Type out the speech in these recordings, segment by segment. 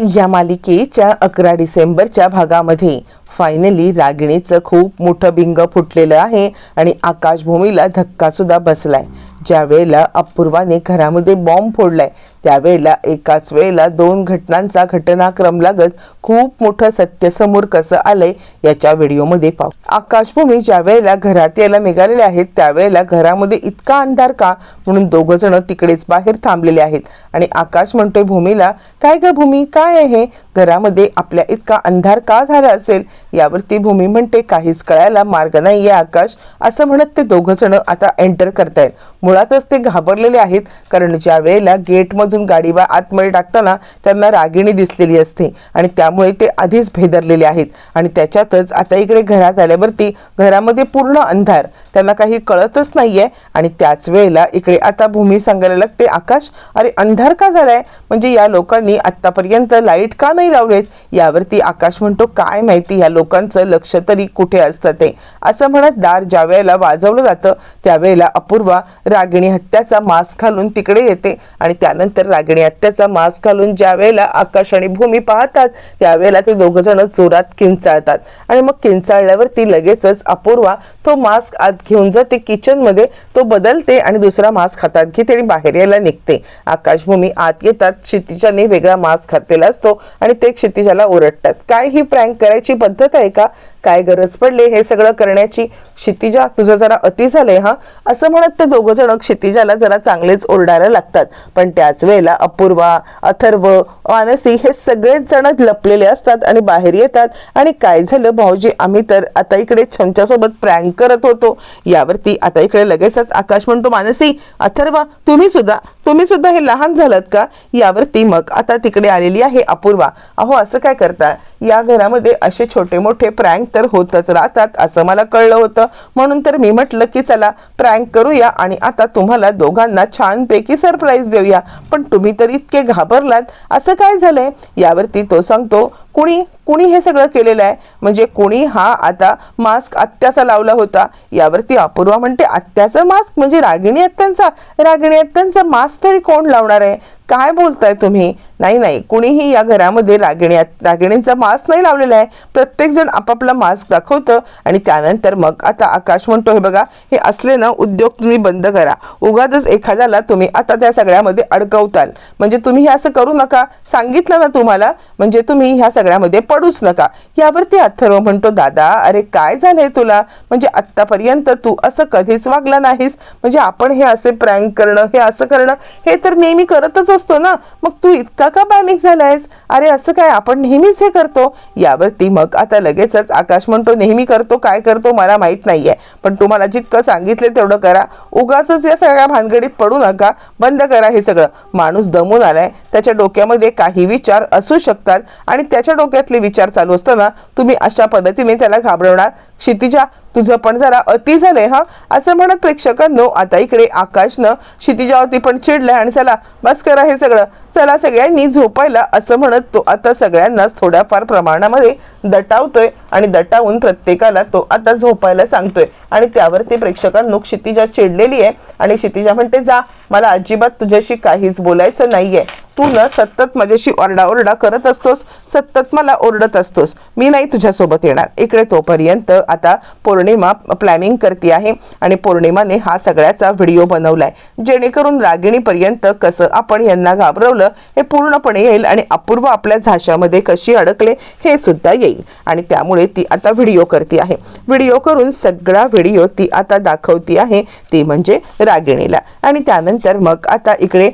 या मालिकेच्या अकरा डिसेंबरच्या भागामध्ये. फायनली रागिणीचं खूप मोठं बिंग फुटलेलं आहे आणि आकाशभूमीला धक्का सुद्धा बसलाय. ज्या वेळेला अपूर्वाने घरामध्ये बॉम्ब फोडलाय त्यावेळेला एकाच वेळेला दोन घटनांचा घटनाक्रम लागत खूप मोठं सत्य समोर कसं आलंय याच्या व्हिडिओमध्ये पाहू. आकाशभूमी ज्या वेळेला घरात यायला निघालेले आहेत त्यावेळेला घरामध्ये इतका अंधार का? म्हणून दोघ जण तिकडेच बाहेर थांबलेले आहेत. आणि आकाश म्हणतोय भूमीला काय ग भूमी? काय आहे? घरामध्ये आपल्या इतका अंधार का झाला असेल? यावरती भूमी म्हणते काहीच कळायला मार्ग नाहीये आकाश. असं म्हणत ते दोघ जण आता एंटर करतायत. मुळातच ते घाबरलेले आहेत कारण ज्या वेळेला गेटमधून गाडी बा आतमध्ये टाकताना त्यांना रागिणी दिसलेली असते आणि त्यामुळे ते आधीच भेदरलेले आहेत. आणि त्याच्यातच आता इकडे घरात आल्यावरती घरामध्ये पूर्ण अंधार. त्यांना काही कळतच नाहीये आणि त्याच वेळेला इकडे आता भूमी सांगायला लागते आकाश अरे अंधार का झालाय? म्हणजे या लोकांनी आतापर्यंत लाइट का नाही लावलेत? यावरती आकाश म्हणतो काय माहिती या लोकांचं लक्ष तरी कुठे असतं ते? असं म्हणत दार ज्या वेळेला वाजवलं जातं त्यावेळेला अपूर्वा रागिणी हत्याचा मास्क घालून तिकडे येते आणि त्यानंतर रागिणी हत्याचा मास्क घालून ज्या वेळेला आकाश आणि भूमी पाहतात त्यावेळेला ते दोघ जण जोरात किंचाळतात. आणि मग किंचाळल्यावरती लगेचच अपूर्वा तो मास्क आत घेऊन जाते किचनमध्ये तो बदलते आणि दुसरा मास्क हातात घेते आणि बाहेर यायला निघते. आकाशभूमी आत येतात क्षितिजाने वेगळा मास्क घातलेला असतो आणि ते क्षितिजाला ओरडतात. काय ही प्रँक करायची पद्धत आहे का? काय गरज पडली हे सगळं करण्याची? क्षितिजा तुझं जरा अति झालंय हा? असं म्हणत ते दोघं जण क्षितिजाला जरा चांगलेच ओरडायला लागतात. पण त्याच वेळेला अपूर्वा अथर्व मानसी हे सगळेच जण लपलेले असतात आणि बाहेर येतात. आणि काय झालं भाऊजी आम्ही तर आता इकडे छंच्यासोबत प्रँक करत होतो. यावरती आता इकडे लगेचच आकाश म्हणतो मानसी अथर्वा तुम्ही सुद्धा तुम्ही सुद्धा हे लहान झालात का? यावरती मग आता तिकडे आलेली आहे अपूर्वा. अहो असं काय करता? या घरामध्ये असे छोटे मोठे प्रँक तर होतच राहतात असं मला कळलं होतं. म्हणून तर मी म्हटलं की चला प्रँक करूया आणि आता तुम्हाला दोघांना छानपैकी सरप्राईज देऊया. पण तुम्ही तर इतके घाबरलात. असं काय झालंय? यावरती तो सांगतो कुणी कुणी हे सगळं केलेलं आहे? म्हणजे कुणी हा आता मास्क आत्याचा लावला होता. यावरती अपूर्वा म्हणते आत्याचा मास्क म्हणजे रागिणी आत्यांचा रागिणी आत्यांचा मास्क तरी कोण लावणार आहे? काय बोलताय तुम्ही? नाही नाही. कुणीही या घरामध्ये रागिणी रागिणींचा मास्क नाही लावलेला आहे. प्रत्येकजण आपापला मास्क दाखवतं आणि त्यानंतर मग आता आकाश म्हणतो हे बघा हे असले ना उद्योग तुम्ही बंद करा. उगाच एखाद्याला तुम्ही आता त्या सगळ्यामध्ये अडकवताल. म्हणजे तुम्ही हे असं करू नका. सांगितलं ना तुम्हाला म्हणजे तुम्ही ह्या सगळ्यामध्ये पडूच नका. यावरती अथर्व म्हणतो दादा अरे काय झालंय तुला? म्हणजे आत्तापर्यंत तू असं कधीच वागला नाहीस. म्हणजे आपण हे असे प्रँक करणं हे असं करणं हे तर नेहमी करतच असतो ना मग तू इतका का पॅनिक झालायस? अरे असं काय आपण नेहमीच हे करतो? यावरती मग आता लगेचच आकाश म्हणतो नेहमी करतो काय करतो मला माहीत नाहीये. पण तुम्हाला जितकं सांगितले तेवढं करा. उगाच या सगळ्या भानगडीत पडू नका. बंद करा हे सगळं. माणूस दमून आलाय. त्याच्या डोक्यामध्ये काही विचार असू शकतात आणि त्याच्या डोक्यातले विचार चालू असताना तुम्ही अशा पद्धतीने त्याला घाबरवणार क्षितिजा तुझं पण जरा अति झालंय हा? असं म्हणत प्रेक्षकांनो आता इकडे आकाशनं क्षितिजावरती पण चिडलंय आणि चला बस करा हे सगळं. चला सगळ्यांनी झोपायला असं म्हणत तो आता सगळ्यांनाच थोड्याफार प्रमाणामध्ये दटावतोय आणि दटावून प्रत्येकाला तो आता झोपायला सांगतोय. आणि त्यावरती प्रेक्षकांनो क्षितिजा चिडलेली आहे आणि क्षितिजा म्हणते जा मला अजिबात तुझ्याशी काहीच बोलायचं नाहीये. तू न सतत माझ्याशी ओरडाओरडा करत असतोस सतत मला ओरडत असतोस. मी नाही तुझ्यासोबत येणार. इकडे तोपर्यंत आता पौर्णिमा प्लॅनिंग करते आहे आणि पौर्णिमाने हा सगळ्याचा व्हिडिओ बनवलाय. जेणेकरून रागिणीपर्यंत कसं आपण यांना घाबरवलं हे पूर्णपणे येईल आणि अपूर्व आपल्या झाशामध्ये कशी अडकले हे सुद्धा येईल. आणि त्यामुळे ती आता व्हिडिओ करते आहे. व्हिडिओ करून सगळा व्हिडिओ ती आता दाखवती आहे ती म्हणजे रागिणीला. आणि त्यानंतर मग आता इकडे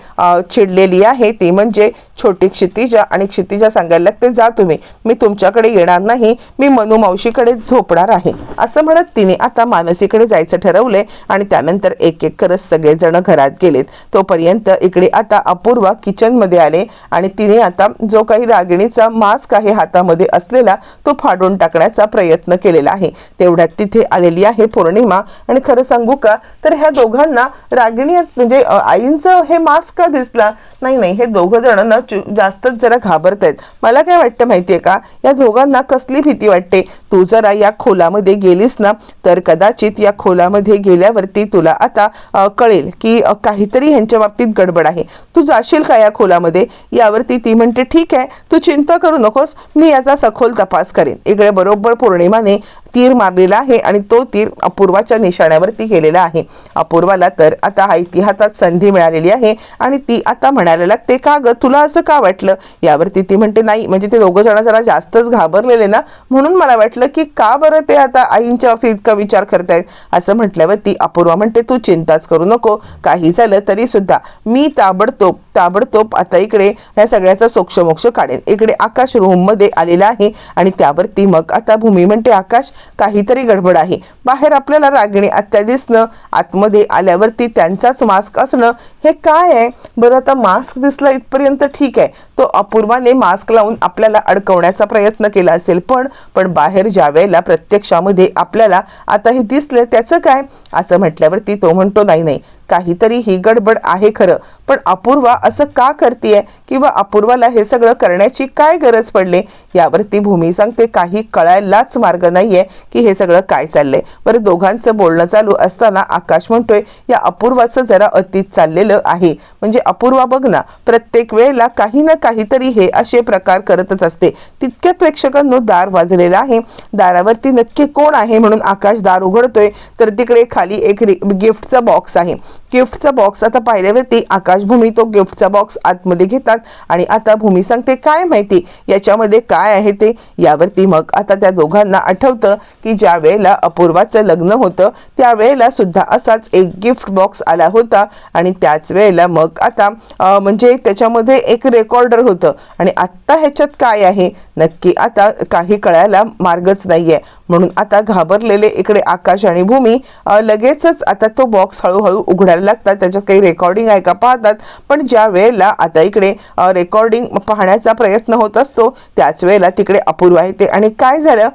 चिडलेली आहे ती म्हणजे छोटी क्षितिजा. आणि क्षितिजा सांगायला लागते जा तुम्ही. मी तुमच्याकडे येणार नाही. मी मनू मावशीकडे झोपणार आहे. असं म्हणत तिने आता मानसीकडे जायचं ठरवलंय. आणि त्यानंतर एक एक करत सगळेजण घरात गेलेत. तोपर्यंत इकडे आता अपूर्वा किचनमध्ये आले आणि तिने आता जो काही रागिणीचा मास्क आहे हातामध्ये असलेला तो फाडून टाकण्याचा प्रयत्न केलेला आहे. तेवढ्यात तिथे आलेली आहे पौर्णिमा. आणि खरं सांगू का? तर ह्या दोघांना रागिणी म्हणजे आईंचं हे मास्क का दिसला? नाही नाही हे दोघं जण ना जास्तच जरा घाबरत आहेत मला काय वाटतं माहितीये का? या दोघांना कसली भीती वाटते? तू जरा या खोलामध्ये गेलीस ना तर कदाचित या खोलामध्ये गेल्यावरती तुला आता कळेल की काहीतरी ह्यांच्या बाबतीत गडबड आहे. तू जाशील का या खोल खोलामध्ये यावरती ती म्हणते ठीक आहे तू चिंता करू नकोस मी याचा सखोल तपास करेन. इकडे बरोबर पौर्णिमाने तीर मारलेला आहे आणि तो तीर अपूर्वाच्या निशाण्यावरती गेलेला आहे. अपूर्वाला तर आता हा इतिहासात संधी मिळालेली आहे आणि ती आता म्हणायला लागते का ग तुला असं का वाटलं? यावरती ती म्हणते नाही म्हणजे ते दोघं जण जरा जास्तच घाबरलेले ना म्हणून मला वाटलं की का बरं ते आता आईंच्या बाबतीत इतका विचार करतायत? असं म्हटल्यावरती अपूर्वा म्हणते तू चिंताच करू नको काही झालं तरी सुद्धा मी ताबडतोब ताबडतोब आता इकडे ह्या सगळ्याचा सोक्षमोक्ष काढेल इकडे आकाश रूममध्ये आलेला आहे आणि त्यावरती मग आता भूमी म्हणते आकाश काहीतरी गडबड आहे. बाहेर आपल्याला रागिणी आत्या दिसणं आतमध्ये आल्यावरती त्यांचाच मास्क असणं हे काय आहे? बरं आता मास्क दिसला इथपर्यंत ठीक आहे. तो अपूर्वाने मास्क लावून आपल्याला अडकवण्याचा प्रयत्न केला असेल. पण पण बाहेर ज्या वेळेला प्रत्यक्षामध्ये आपल्याला आता हे दिसलं त्याचं काय? असं म्हटल्यावरती तो म्हणतो नाही नाही. काहीतरी ही गडबड आहे खरं. पण अपूर्वा असं का करतीये? किंवा अपूर्वाला हे सगळं करण्याची काय गरज पडली? यावरती भूमी सांगते काही कळायलाच मार्ग नाहीये की हे सगळं काय चाललंय. बरं दोघांचं बोलणं चालू असताना आकाश म्हणतोय या अपूर्वाचं जरा अतीत चाललेलं आहे. म्हणजे अपूर्वा बघ ना प्रत्येक वेळेला काही ना काहीतरी हे असे प्रकार करतच असते. तितक्या प्रेक्षकांनो दार वाजलेलं आहे. दारावरती नक्की कोण आहे म्हणून आकाश दार उघडतोय. तर तिकडे खाली एक गिफ्टचा बॉक्स आहे. गिफ्टचा बॉक्स आता पाहिल्यावरती आकाश भूमी तो गिफ्टचा बॉक्स आतमध्ये घेतात आणि आता भूमी सांगते काय माहिती याच्यामध्ये काय आहे ते? यावरती मग आता त्या दोघांना आठवतं की ज्या वेळेला अपूर्वाचं लग्न होतं त्यावेळेला सुद्धा असाच एक गिफ्ट बॉक्स आला होता आणि त्याच वेळेला मग आता म्हणजे त्याच्यामध्ये एक रेकॉर्डर होतं. आणि आत्ता ह्याच्यात काय आहे? नक्की आता काही कळायला मार्गच नाहीये. म्हणून आता घाबरलेले इकडे आकाश आणि भूमी लगेचच आता तो बॉक्स हळूहळू उघडायला लागतात. त्याच्यात काही रेकॉर्डिंग आहे का पाहतात. पण ज्या वेळेला आता इकडे रेकॉर्डिंग पाहण्याचा प्रयत्न होत असतो त्याच वेळेला तिकडे अपूर्व आहे ते. आणि काय झालं?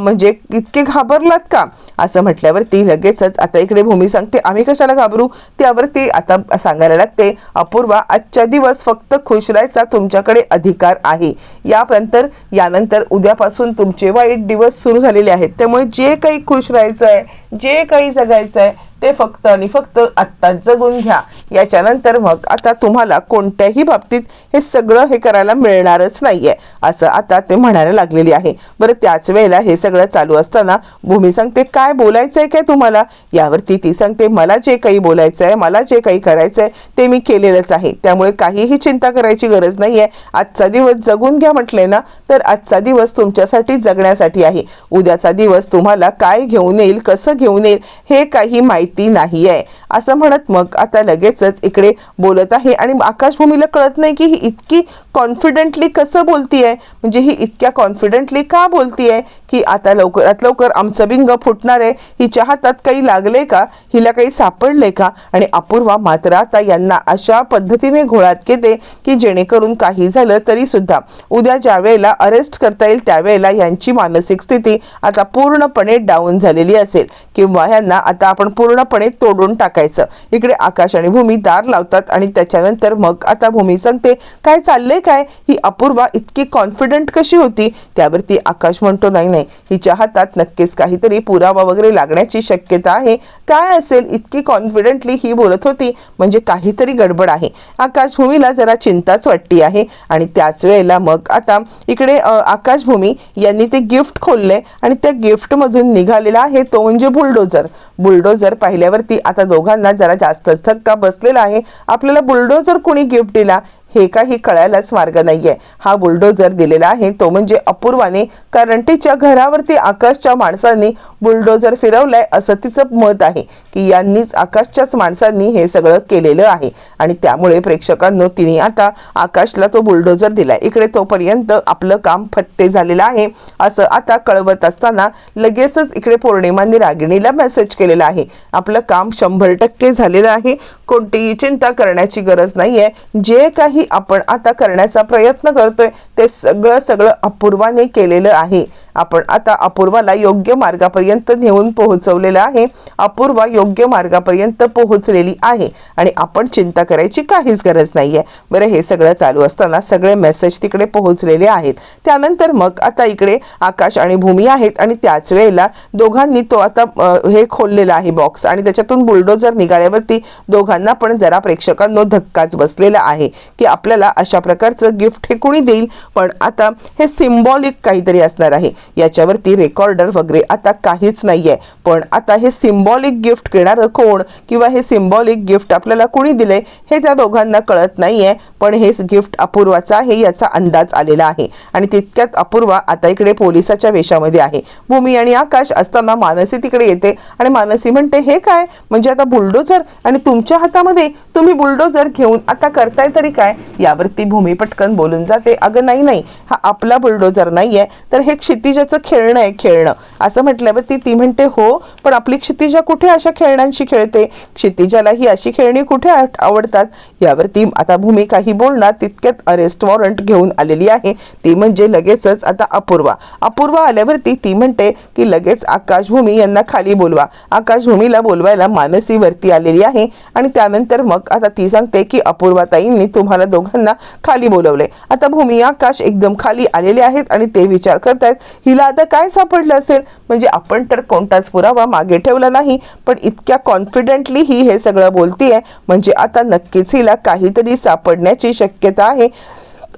म्हणजे इतके घाबरलात का? असं म्हटल्यावर ती लगेचच आता इकडे भूमी सांगते आम्ही कशाला घाबरू? त्यावरती आता सांगायला लागते अपूर्वा आजच्या दिवस फक्त खुश राहायचा तुमच्याकडे अधिकार आहे. यानंतर यानंतर उद्यापासून तुमचे वाईट दिवस सुरू झालेले आहेत. त्यामुळे जे काही खुश राहायचं आहे जे काही जगायचं आहे ते फक्त आणि फक्त आत्ताच जगून घ्या. याच्यानंतर मग आता तुम्हाला कोणत्याही बाबतीत हे सगळं हे करायला मिळणारच नाही आहे असं आता ते म्हणायला लागलेली आहे. बरं त्याच वेळेला हे सगळं चालू असताना भूमी सांगते काय बोलायचं आहे काय तुम्हाला? यावरती ती सांगते मला जे काही बोलायचं आहे मला जे काही करायचं आहे ते मी केलेलंच आहे. त्यामुळे काहीही चिंता करायची गरज नाही आहे आजचा दिवस जगून घ्या म्हटले ना तर आजचा दिवस तुमच्यासाठी जगण्यासाठी आहे. उद्याचा दिवस तुम्हाला काय घेऊन येईल कसं घेऊन येईल हे काही माहिती नाही आहे असं म्हणत मग आता लगेचच इकडे बोलत आहे आणि आकाशभूमीला कळत नाही की ही इतकी कॉन्फिडेंटली कसं बोलतीये? म्हणजे ही इतक्या कॉन्फिडेंटली का बोलतीये की आता लवकरात लवकर आमचं बिंग फुटणार आहे? हिच्या हातात काही लागले का? हिला काही सापडले का? आणि अपूर्वा मात्र आता यांना अशा पद्धतीने घोळात घेते की जेणेकरून काही झालं तरी सुद्धा. उद्या ज्या वेळेला अरेस्ट करता येईल त्यावेळेला यांची मानसिक स्थिती आता पूर्णपणे डाऊन झालेली असेल. किंवा यांना आता आपण पूर्णपणे तोडून टाकायचं. इकडे आकाश आणि भूमी दार लावतात आणि त्याच्यानंतर मग आता भूमी सांगते काय चाललंय काय ही अपूर्वा इतकी कॉन्फिडंट कशी होती? त्यावरती आकाश म्हणतो नाही नाही हिच्या हातात नक्कीच काहीतरी पुरावा वगैरे लागण्याची शक्यता आहे. काय असेल? इतकी कॉन्फिडंटली ही बोलत होती. म्हणजे काहीतरी गडबड आहे. आकाशभूमीला जरा चिंताच वाटली आहे. आणि त्याच वेळेला मग आता इकडे आकाशभूमी यांनी ते गिफ्ट खोलले आणि त्या गिफ्ट मधून निघालेला आहे तो म्हणजे बुलडोजर बुलडोजर पाहिल्यावरती आता दोघांना जरा जास्तच धक्का बसलेला आहे. आपल्याला बुलडोजर कुणी गिफ्ट दिला? हे काही कळायलाच मार्ग नाहीये. हा बुलडोजर दिलेला आहे. तो म्हणजे अपूर्वाने कारण तिच्या घरावरती आकाशच्या माणसांनी बुलडोजर फिरवलाय असं तिचं मत आहे की यांनीच आकाशच्याच माणसांनी हे सगळं केलेलं आहे. आणि त्यामुळे प्रेक्षकांनो तिने आता आकाशला तो बुलडोजर दिलाय. इकडे तोपर्यंत आपलं काम फत्ते झालेलं आहे असं आता कळवत असताना लगेचच इकडे पौर्णिमांनी रागिणीला मेसेज केलेला आहे. आपलं काम शंभर टक्के झालेलं आहे. कोणतीही चिंता करण्याची गरज नाहीये. जे काही आपण आता करण्याचा प्रयत्न करतोय ते सगळं सगळं अपूर्वाने केलेलं आहे. आपण आता अपूर्वाला योग्य मार्गापर्यंत पर्यंत नेऊन पोहोचवलेलं आहे. अपूर्वा योग्य मार्गापर्यंत पोहोचलेली आहे. आणि आपण चिंता करायची काहीच गरज नाही आहे बरं हे सगळं चालू असताना सगळे मेसेज तिकडे पोहोचलेले आहेत. त्यानंतर मग आता इकडे आकाश आणि भूमी आहेत आणि त्याच वेळेला दोघांनी तो आता हे खोललेला आहे बॉक्स आणि त्याच्यातून बुलडोजर निघाल्यावरती दोघांना पण जरा प्रेक्षकांनो धक्काच बसलेला आहे की आपल्याला अशा प्रकारचं गिफ्ट हे कुणी देईल? पण आता हे सिम्बॉलिक काहीतरी असणार आहे. याच्यावरती रेकॉर्डर वगैरे आता काही काहीच नाहीये. पण आता हे सिम्बॉलिक गिफ्ट घेणारं कोण किंवा हे सिम्बॉलिक गिफ्ट आपल्याला कोणी दिले हे त्या दोघांना कळत नाहीये. पण हे गिफ्ट अपूर्वाचं आहे याचा अंदाज आलेला आहे. आणि तितक्यात अपूर्वा आता इकडे पोलिसाच्या वेशामध्ये आहे. भूमी आणि आकाश असताना मानसी तिकडे येते आणि मानसी म्हणते हे काय? म्हणजे आता बुलडोजर आणि तुमच्या हातामध्ये तुम्ही बुलडोजर घेऊन आता करताय तरी काय? यावरती भूमी पटकन बोलून जाते. अगं नाही नाही हा आपला बुलडोजर आहे तर हे क्षितिजाचं खेळणं आहे खेळणं. असं म्हटल्यावरती ती म्हणते हो पण आपली क्षितिजा कुठे अशा खेळण्यांशी खेळते? क्षितिजाला ही अशी खेळणी कुठे आवडतात? यावरती आता भूमी काही बोलणार तितक्यात अरेस्ट वॉरंट घेऊन आलेली आहे. ती म्हणजे लगेचच आता अपूर्वा. अपूर्वा आल्यावरती ती म्हणते की लगेच आकाशभूमी यांना खाली बोलवा. आकाशभूमीला बोलवायला मानसी वरती आलेली आहे आणि त्यानंतर मग आता ती सांगते की अपूर्वाताईंनी तुम्हाला दोघांना खाली बोलवले आता भूमी आकाश एकदम खाली आलेले आहेत आणि ते विचार करतायत हिला आता काय सापडलं असेल? म्हणजे आपण तर कोणताच पुरावा मागे ठेवला नाही पण इतक्या कॉन्फिडेंटली ही हे सगळं बोलतीये म्हणजे आता नक्कीच हिला काहीतरी सापडण्याची शक्यता आहे.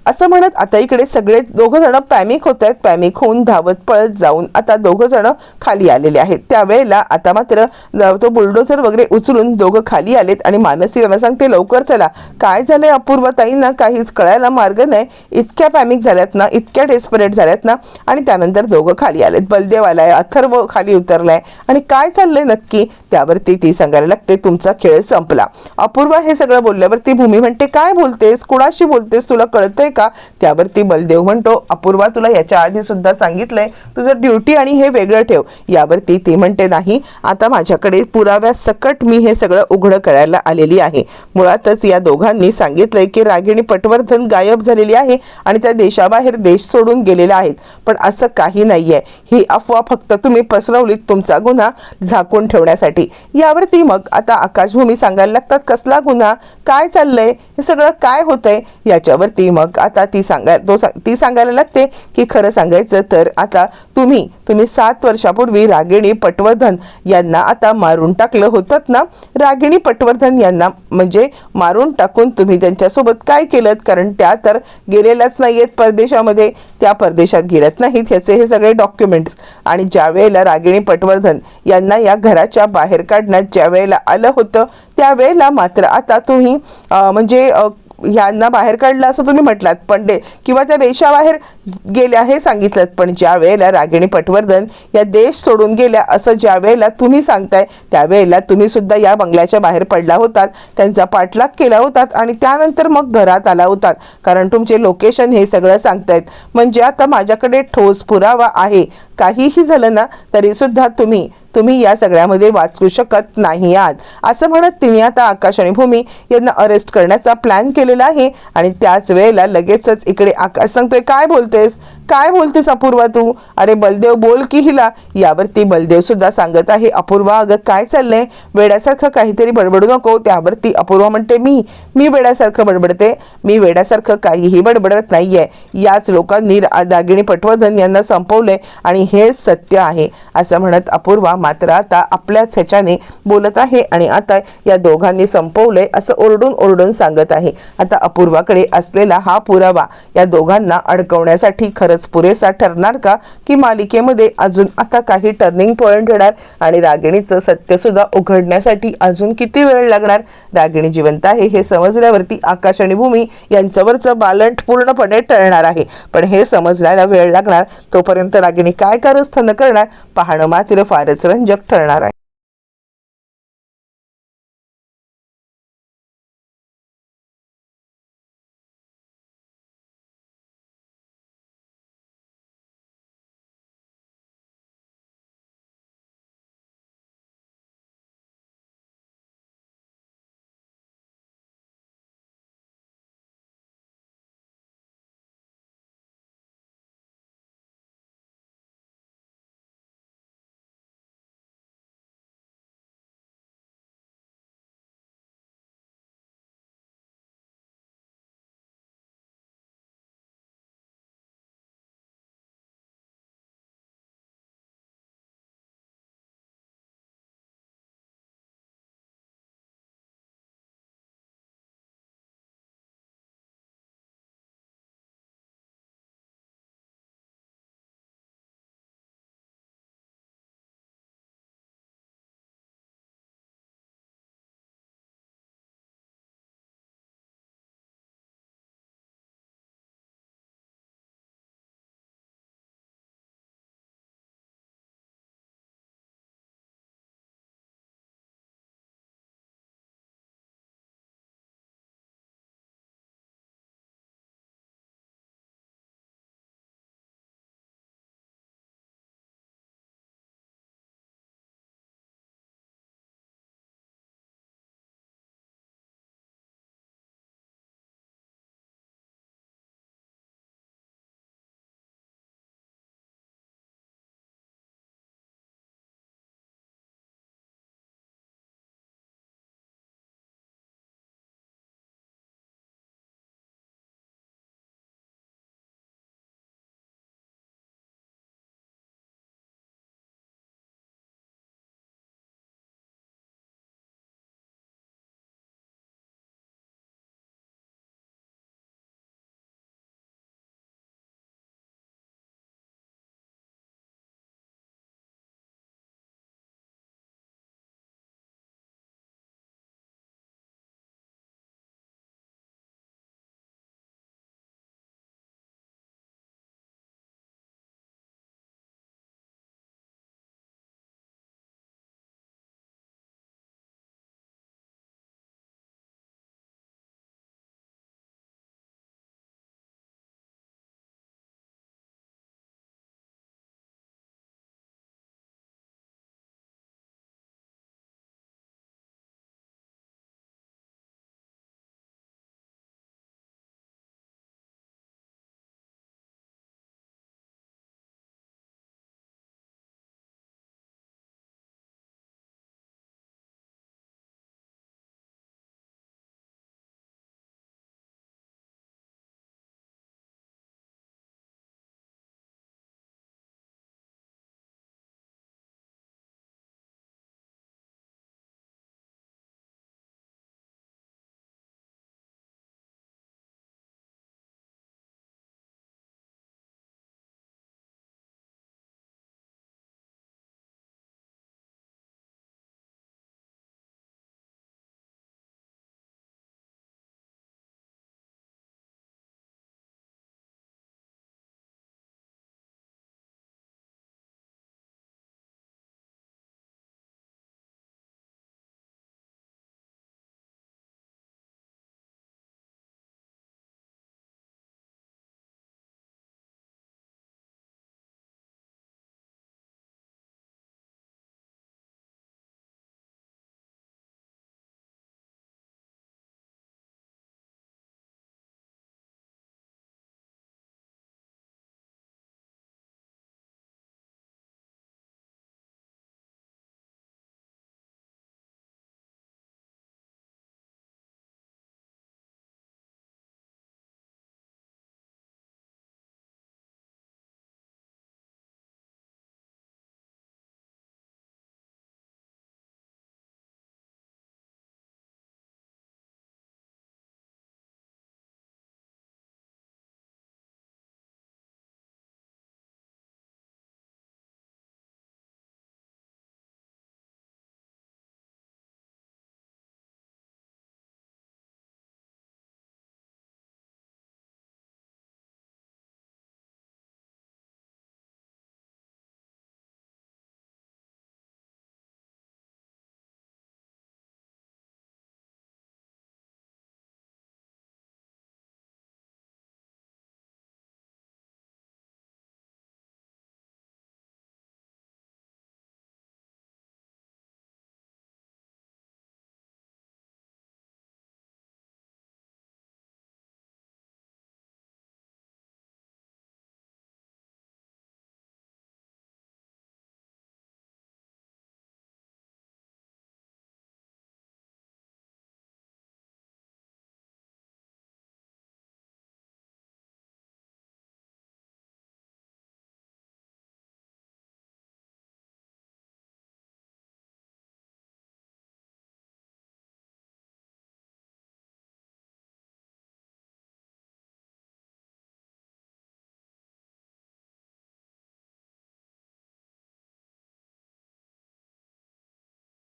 असं म्हणत आता इकडे सगळे दोघं जण पॅमिक होत आहेत पॅमिक होऊन धावत पळत जाऊन आता दोघं जण खाली आलेले आहेत. त्यावेळेला आता मात्र तो बुलडोझर वगैरे उचलून दोघं खाली आलेत आणि मानसी यांना सांगते लवकर चला. काय झालंय अपूर्व ताईंना? काहीच कळायला मार्ग नाही. इतक्या पॅमिक झाल्यात ना इतक्या डेस्परेट झाल्यात ना आणि त्यानंतर दोघं खाली आलेत. बलदेव आलाय अथर्व खाली उतरलाय. आणि काय चाललंय नक्की? त्यावरती ती सांगायला लागते तुमचा खेळ संपला. अपूर्वा हे सगळं बोलल्यावरती भूमी म्हणते काय बोलतेस? कुणाशी बोलतेस? तुला कळतंय का? त्यावरती बलदेव म्हणतो अपूर्वा तुला याच्या आधी सुद्धा सांगितलंय तुझं ड्युटी आणि हे वेगळं ठेव. यावरती ती म्हणते नाही आता माझ्याकडे पुराव्या सकट मी हे सगळं उघडं करायला आलेली आहे. मुळातच या दोघांनी सांगितलंय की रागिणी पटवर्धन गायब झालेली आहे आणि त्या देशाबाहेर देश सोडून गेलेल्या आहेत. पण असं काही नाहीये. ही अफवा फक्त तुम्ही पसरवलीत तुमचा गुन्हा झाकून ठेवण्यासाठी. यावरती मग आता आकाशभूमी सांगायला लागतात कसला गुन्हा? काय चाललंय? हे सगळं काय होतंय? याच्यावरती मग आता ती सांगाय तो सांग- ती सांगायला लागते की खरं सांगायचं तर आता तुम्ही तुम्ही सात वर्षापूर्वी रागिणी पटवर्धन यांना आता मारून टाकलं होतं ना? रागिणी पटवर्धन यांना म्हणजे मारून टाकून तुम्ही त्यांच्यासोबत काय केलं? कारण त्या तर गेलेल्याच नाही आहेत परदेशामध्ये. त्या परदेशात गेल्यात नाहीत ह्याचे हे सगळे डॉक्युमेंट्स आणि ज्या वेळेला रागिणी पटवर्धन यांना या घराच्या बाहेर काढण्यात ज्या वेळेला आलं होतं त्यावेळेला मात्र आता तुम्ही म्हणजे यांना ह्यांना बाहेर काढलं असं तुम्ही म्हटलात. पण दे किंवा त्या देशाबाहेर गेल्या हे सांगितलं. पण ज्या वेळेला रागिणी पटवर्धन या देश सोडून गेल्या असं ज्या वेळेला तुम्ही सांगताय त्यावेळेला तुम्ही सुद्धा या बंगल्याच्या बाहेर पडला होतात. त्यांचा पाठलाग केला होतात आणि त्यानंतर मग घरात आला होतात. कारण तुमचे लोकेशन हे सगळं सांगतायत. म्हणजे आता माझ्याकडे ठोस पुरावा आहे. काहीही झालं ना तरी सुद्धा तुम्ही तुम्ही या सगळ्यामध्ये वाचू शकत नाही आहात. असं म्हणत तिने आता आकाश आणि भूमी यांना अरेस्ट करण्याचा प्लॅन केलेला आहे. आणि त्याच वेळेला लगेचच इकडे आकाश सांगतोय काय बोलतेस? काय बोलतेस अपूर्वा तू? अरे बलदेव बोल की हिला. यावरती बलदेव सुद्धा सांगत आहे अपूर्वा अगं काय चाललंय? वेड्यासारखं काहीतरी बडबडू नको. त्यावरती अपूर्वा म्हणते मी मी वेड्यासारखं बडबडते. मी वेड्यासारखं काहीही बडबडत नाहीये. याच लोकांनी दागिणी दागिनी पटवर्धन यांना संपवलंय आणि हे सत्य आहे असं म्हणत अपूर्वा मात्र आता आपल्याच ह्याच्याने बोलत आहे आणि आता या दोघांनी संपवलंय असं ओरडून ओरडून सांगत आहे. आता अपूर्वाकडे असलेला हा पुरावा या दोघांना अडकवण्यासाठी खरंच पुरेसा ठरणार का? की मालिकेमध्ये अजून आता काही टर्निंग पॉइंट येणार आणि रागिणीचं सत्य सुद्धा उघडण्यासाठी अजून किती वेळ लागणार? रागिणी जिवंत आहे हे समजल्यावरती आकाश आणि भूमी यांच्यावरचं बालंट पूर्णपणे टळणार आहे. पण हे समजण्याला वेळ लागणार. तोपर्यंत रागिणी काय कारस्थान करणार? पाहणं मात्र फारच जग ठरणार आहे.